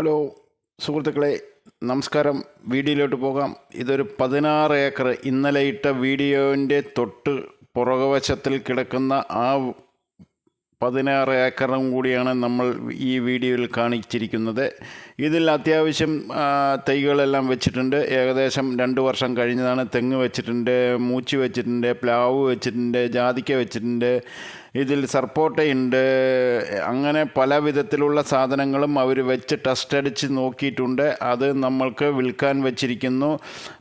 Hello സുഹൃത്തുക്കളെ നമസ്കാരം. വീഡിയോയിലോട്ട് പോകാം. ഇതൊരു പതിനാറ് ഏക്കർ ഇന്നലെ ഇട്ട വീഡിയോന്റെ തൊട്ട് പുറകുവശത്തിൽ കിടക്കുന്ന ആ പതിനാറ് ഏക്കറും കൂടിയാണ് നമ്മൾ ഈ വീഡിയോയിൽ കാണിച്ചിരിക്കുന്നത്. ഇതിൽ അത്യാവശ്യം തൈകളെല്ലാം വെച്ചിട്ടുണ്ട്. ഏകദേശം രണ്ട് വർഷം കഴിഞ്ഞതാണ് തെങ്ങ് വെച്ചിട്ടുണ്ട് മൂച്ചി വെച്ചിട്ടുണ്ട് പ്ലാവ് വെച്ചിട്ടുണ്ട് ജാതിക്ക വെച്ചിട്ടുണ്ട്. ഇതിൽ സർപ്പോട്ടയുണ്ട്. അങ്ങനെ പല വിധത്തിലുള്ള സാധനങ്ങളും അവർ വെച്ച് ടെസ്റ്റ് അടിച്ച് നോക്കിയിട്ടുണ്ട്. അത് നമ്മൾക്ക് വിൽക്കാൻ വെച്ചിരിക്കുന്നു.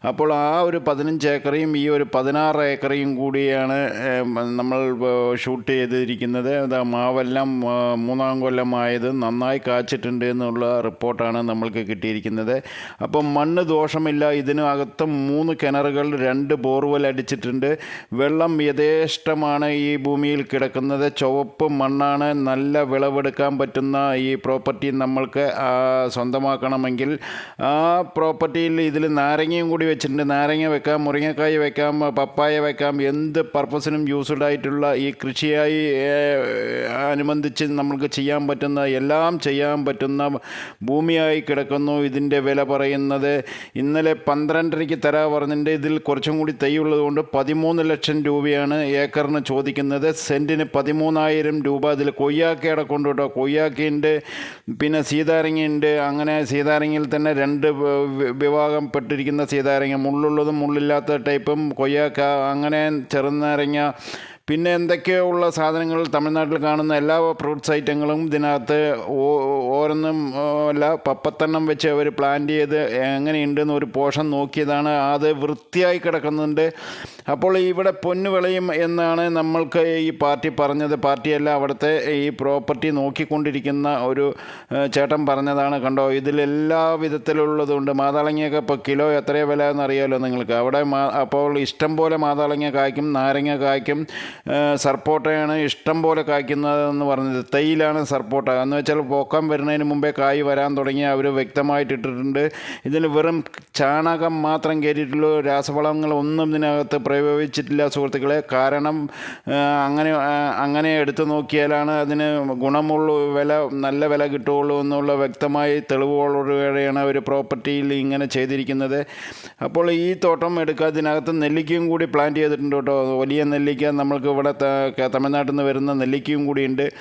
അപ്പോൾ ആ ഒരു പതിനഞ്ച് ഏക്കറയും ഈ ഒരു പതിനാറ് ഏക്കറയും കൂടിയാണ് നമ്മൾ ഷൂട്ട് ചെയ്തിരിക്കുന്നത്. മാവെല്ലാം മൂന്നാം കൊല്ലമായത് നന്നായി കാച്ചിട്ടുണ്ട് എന്നുള്ള റിപ്പോർട്ടാണ് നമ്മൾക്ക് കിട്ടിയിരിക്കുന്നത്. അപ്പം മണ്ണ് ദോഷമില്ല. ഇതിനകത്ത് മൂന്ന് കിണറുകൾ രണ്ട് ബോർവെൽ അടിച്ചിട്ടുണ്ട്. വെള്ളം യഥേഷ്ടമാണ് ഈ ഭൂമിയിൽ കിടക്കുന്നത്. ചുവപ്പ് മണ്ണാണ്. നല്ല വിളവെടുക്കാൻ പറ്റുന്ന ഈ പ്രോപ്പർട്ടി നമ്മൾക്ക് സ്വന്തമാക്കണമെങ്കിൽ ആ പ്രോപ്പർട്ടിയിൽ ഇതിൽ നാരങ്ങയും കൂടി വെച്ചിട്ടുണ്ട്. നാരങ്ങ വെക്കാം മുരിങ്ങക്കായ വെക്കാം പപ്പായ വെക്കാം. എന്ത് പർപ്പസിനും യൂസ്ഡ് ആയിട്ടുള്ള ഈ കൃഷിയായി അനുബന്ധിച്ച് നമ്മൾക്ക് ചെയ്യാൻ പറ്റുന്ന എല്ലാം ചെയ്യാൻ പറ്റുന്ന ഭൂമിയായി കിടക്കുന്നു ഇതിന്റെ വില പറയുന്നത്. ഇന്നലെ പന്ത്രണ്ടരയ്ക്ക് തരാ പറഞ്ഞിട്ടുണ്ട്. ഇതിൽ കുറച്ചും കൂടി തൈ ഉള്ളതുകൊണ്ട് പതിമൂന്ന് ലക്ഷം രൂപയാണ് ഏക്കറിന് ചോദിക്കുന്നത്. സെന്റിന് പതിമൂന്നായിരം രൂപ അതിൽ കൊയ്യാക്കയുടെ കൊണ്ടുവിട്ടോ. കൊയ്യാക്കയുണ്ട് പിന്നെ സീതാരങ്ങയുണ്ട്. അങ്ങനെ സീതാരങ്ങയിൽ തന്നെ രണ്ട് വിഭാഗം പെട്ടിരിക്കുന്ന വിഭാഗപ്പെട്ടിരിക്കുന്ന സീതാരങ്ങ. മുള്ളുള്ളതും മുള്ളില്ലാത്ത ടൈപ്പും കൊയ്യാക്ക അങ്ങനെ ചെറുനാരങ്ങ പിന്നെ എന്തൊക്കെയോ ഉള്ള സാധനങ്ങൾ തമിഴ്നാട്ടിൽ കാണുന്ന എല്ലാ ഫ്രൂട്ട്സ് ഐറ്റങ്ങളും ഇതിനകത്ത് ഓരോന്നും അല്ല പപ്പത്തെണ്ണം വെച്ച് അവർ പ്ലാൻ ചെയ്ത് എങ്ങനെയുണ്ടെന്ന് ഒരു പോഷൻ നോക്കിയതാണ്. അത് വൃത്തിയായി കിടക്കുന്നുണ്ട്. അപ്പോൾ ഇവിടെ പൊന്നുവിളയും എന്നാണ് നമ്മൾക്ക് ഈ പാർട്ടി പറഞ്ഞത്. പാർട്ടിയല്ല അവിടുത്തെ ഈ പ്രോപ്പർട്ടി നോക്കിക്കൊണ്ടിരിക്കുന്ന ഒരു ചേട്ടൻ പറഞ്ഞതാണ് കണ്ടോ? ഇതിലെല്ലാ വിധത്തിലുള്ളതുണ്ട്. മാതാളങ്ങയൊക്കെ ഇപ്പോൾ കിലോ എത്രയോ വില എന്നറിയാമല്ലോ നിങ്ങൾക്ക്. അവിടെ അപ്പോൾ ഇഷ്ടം പോലെ മാതാളങ്ങ കായ്ക്കും നാരങ്ങ കായ്ക്കും സർപ്പോട്ടയാണ് ഇഷ്ടം പോലെ കായ്ക്കുന്നതെന്ന് പറഞ്ഞത്. തൈയിലാണ് സർപ്പോട്ട. എന്ന് വെച്ചാൽ പൊക്കം വരുന്നതിന് മുമ്പേ കായ് വരാൻ തുടങ്ങി അവർ വ്യക്തമായിട്ട് ഇട്ടിട്ടുണ്ട്. ഇതിൽ വെറും ചാണകം മാത്രം കയറ്റിയിട്ടുള്ളൂ രാസവളങ്ങൾ ഒന്നും ഇതിനകത്ത് പ്രയോഗിച്ചിട്ടില്ല സുഹൃത്തുക്കളെ. കാരണം അങ്ങനെ അങ്ങനെ എടുത്തു നോക്കിയാലാണ് അതിന് ഗുണമുള്ള വില നല്ല വില കിട്ടുകയുള്ളൂ എന്നുള്ള വ്യക്തമായി തെളിവുകളോടുകയാണ് അവർ പ്രോപ്പർട്ടിയിൽ ഇങ്ങനെ ചെയ്തിരിക്കുന്നത്. അപ്പോൾ ഈ തോട്ടം എടുക്കുക ഇതിനകത്ത് നെല്ലിക്കയും കൂടി പ്ലാന്റ് ചെയ്തിട്ടുണ്ട് കേട്ടോ. വലിയ നെല്ലിക്ക നമ്മൾക്ക് ഇവിടെ ത- തമിഴ്നാട്ടിൽ നിന്ന് വരുന്ന നെല്ലിക്കയും കൂടിയുണ്ട്.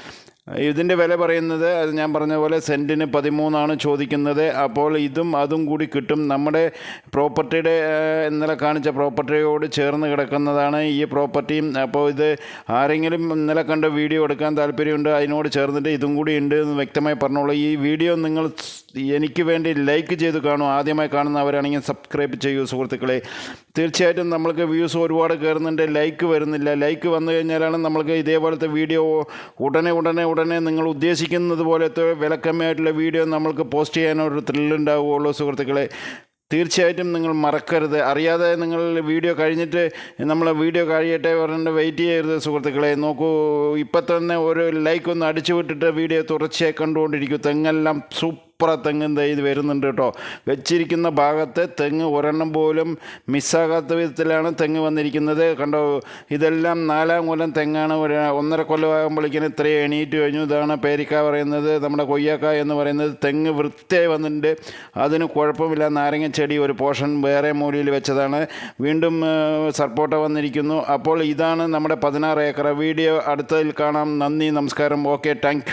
ഇതിന്റെ വില പറയുന്നത് അത് ഞാൻ പറഞ്ഞ പോലെ സെന്റിന് പതിമൂന്നാണ് ചോദിക്കുന്നത്. അപ്പോൾ ഇതും അതും കൂടി കിട്ടും. നമ്മുടെ പ്രോപ്പർട്ടിയുടെ ഇന്നലെ കാണിച്ച പ്രോപ്പർട്ടിയോട് ചേർന്ന് കിടക്കുന്നതാണ് ഈ പ്രോപ്പർട്ടിയും അപ്പോൾ ഇത് ആരെങ്കിലും ഇന്നലെ കണ്ട വീഡിയോ എടുക്കാൻ താല്പര്യമുണ്ട് അതിനോട് ചേർന്നിട്ട് ഇതും കൂടി ഉണ്ട് എന്ന് വ്യക്തമായി പറഞ്ഞോളൂ. ഈ വീഡിയോ നിങ്ങൾ എനിക്ക് വേണ്ടി ലൈക്ക് ചെയ്ത് കാണും. ആദ്യമായി കാണുന്നവരാണെങ്കിൽ സബ്സ്ക്രൈബ് ചെയ്യൂ സുഹൃത്തുക്കളെ. തീർച്ചയായിട്ടും നമ്മൾക്ക് വ്യൂസ് ഒരുപാട് കയറുന്നുണ്ട്. ലൈക്ക് വരുന്നില്ല. ലൈക്ക് വന്നു കഴിഞ്ഞാലാണ് നമ്മൾക്ക് ഇതേപോലത്തെ വീഡിയോ ഉടനെ ഉടനെ ഉടനെ നിങ്ങൾ ഉദ്ദേശിക്കുന്നത് പോലത്തെ വിലക്കമ്മയായിട്ടുള്ള വീഡിയോ നമ്മൾക്ക് പോസ്റ്റ് ചെയ്യാനൊരു ത്രില്ലുണ്ടാവുകയുള്ളൂ സുഹൃത്തുക്കളെ. തീർച്ചയായിട്ടും നിങ്ങൾ മറക്കരുത്. അറിയാതെ നിങ്ങൾ വീഡിയോ കഴിഞ്ഞിട്ട് നമ്മൾ വീഡിയോ കഴിയട്ടെ പറഞ്ഞിട്ട് വെയിറ്റ് ചെയ്യരുത് സുഹൃത്തുക്കളെ. നോക്കൂ ഇപ്പം തന്നെ ഒരു ലൈക്ക് ഒന്ന് അടിച്ചു വിട്ടിട്ട് വീഡിയോ തുടർച്ചയായി കണ്ടുകൊണ്ടിരിക്കും. തെങ്ങെല്ലാം സൂപ്പർ തെങ്ങും തൈ വരുന്നുണ്ട് കേട്ടോ. വെച്ചിരിക്കുന്ന ഭാഗത്ത് തെങ്ങ് ഒരെണ്ണം പോലും മിസ്സാകാത്ത വിധത്തിലാണ് തെങ്ങ് വന്നിരിക്കുന്നത്. കണ്ടോ ഇതെല്ലാം നാലാം കൊല്ലം തെങ്ങാണ്. ഒന്നര കൊല്ലമാകുമ്പോഴേക്കും ഇത്രയും എണീറ്റ് കഴിഞ്ഞു. ഇതാണ് പേരിക്ക പറയുന്നത്. നമ്മുടെ കൊയ്യാക്ക എന്ന് പറയുന്നത് തെങ്ങ് വൃത്തിയായി വന്നിട്ടുണ്ട്. അതിന് കുഴപ്പമില്ല. നാരങ്ങ ചെടി ഒരു പോർഷൻ വേറെ മൂലയിൽ വെച്ചതാണ്. വീണ്ടും സർപ്പോട്ട വന്നിരിക്കുന്നു. അപ്പോൾ ഇതാണ് നമ്മുടെ പതിനാറ് ഏക്കർ വീഡിയോ. അടുത്തതിൽ കാണാം. നന്ദി നമസ്കാരം. Okay thank